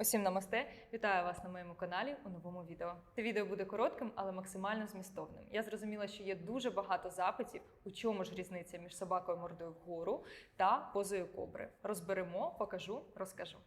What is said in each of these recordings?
Усім намасте! Вітаю вас на моєму каналі у новому відео. Це відео буде коротким, але максимально змістовним. Я зрозуміла, що є дуже багато запитів, у чому ж різниця між собакою мордою вгору та позою кобри. Розберемо, покажу, розкажу.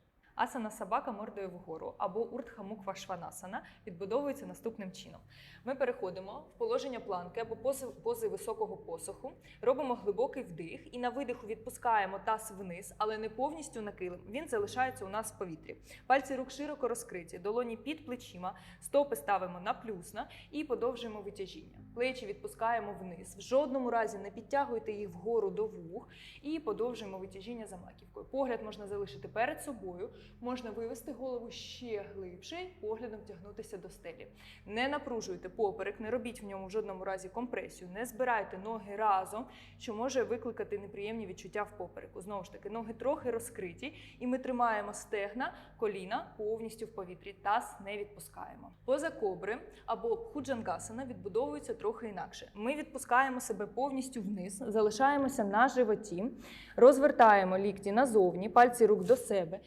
Асана собака мордою вгору або уртхамуква шванасана відбудовується наступним чином. Ми переходимо в положення планки або пози, пози високого посоху, робимо глибокий вдих і на видиху відпускаємо таз вниз, але не повністю на килим. Він залишається у нас в повітрі. Пальці рук широко розкриті, долоні під плечима, стопи ставимо на плюсна і подовжуємо витяжіння. Плечі відпускаємо вниз. В жодному разі не підтягуйте їх вгору до вух і подовжуємо витяжіння за маківкою. Погляд можна залишити перед собою, можна вивести голову ще глибше і поглядом тягнутися до стелі. Не напружуйте поперек, не робіть в ньому в жодному разі компресію, не збирайте ноги разом, що може викликати неприємні відчуття в попереку. Знову ж таки, ноги трохи розкриті, і ми тримаємо стегна, коліна повністю в повітрі. Таз не відпускаємо. Поза кобри або худжангасана відбудовується трохи інакше. Ми відпускаємо себе повністю вниз, залишаємося на животі, розвертаємо лікті назовні, пальці рук до себе,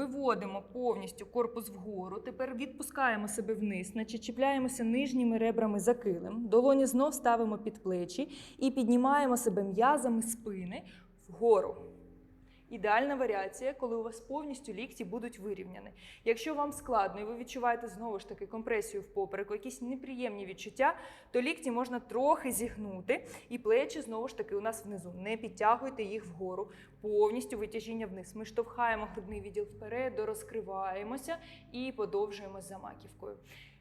виводимо повністю корпус вгору. Тепер відпускаємо себе вниз, наче чіпляємося нижніми ребрами за килим. Долоні знов ставимо під плечі і піднімаємо себе м'язами спини вгору. Ідеальна варіація, коли у вас повністю лікті будуть вирівняні. Якщо вам складно і ви відчуваєте знову ж таки компресію в попереку, якісь неприємні відчуття, то лікті можна трохи зігнути, і плечі знову ж таки у нас внизу. Не підтягуйте їх вгору, повністю витяжіння вниз. Ми штовхаємо грудний відділ вперед, розкриваємося і подовжуємо за маківкою.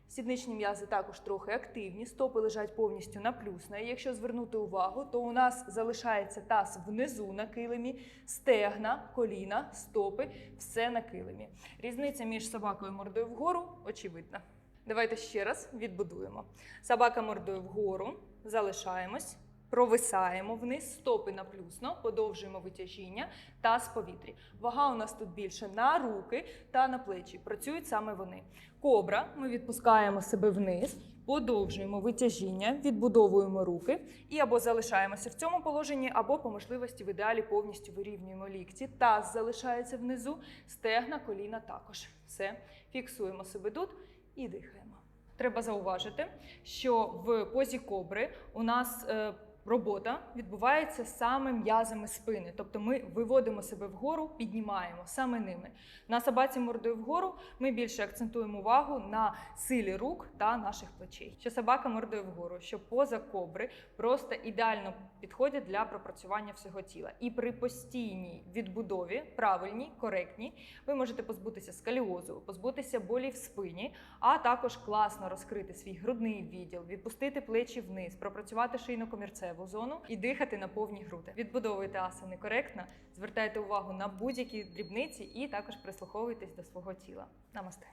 Сідничні м'язи також трохи активні, стопи лежать повністю на плюсне. Якщо звернути увагу, то у нас залишається таз внизу на килимі, стегна, коліна, стопи, все на килимі. Різниця між собакою мордою вгору очевидна. Давайте ще раз відбудуємо. Собака мордою вгору, залишаємось. Провисаємо вниз, стопи на плюсно, подовжуємо витяжіння та з повітрі. Вага у нас тут більше на руки та на плечі. Працюють саме вони. Кобра. Ми відпускаємо себе вниз, подовжуємо витяжіння, відбудовуємо руки і або залишаємося в цьому положенні, або по можливості в ідеалі повністю вирівнюємо лікті. Таз залишається внизу, стегна, коліна також. Все, фіксуємо себе тут і дихаємо. Треба зауважити, що в позі кобри у нас. Робота відбувається саме м'язами спини, тобто ми виводимо себе вгору, піднімаємо саме ними. На собаці мордою вгору ми більше акцентуємо увагу на силі рук та наших плечей. Що собака мордою вгору, що поза кобри просто ідеально підходять для пропрацювання всього тіла. І при постійній відбудові, правильній, коректній, ви можете позбутися скаліозу, позбутися болі в спині, а також класно розкрити свій грудний відділ, відпустити плечі вниз, пропрацювати шийно-комірцеву зону і дихати на повні груди. Відбудовуйте асани коректно, звертайте увагу на будь-які дрібниці і також прислуховуйтесь до свого тіла. Намасте.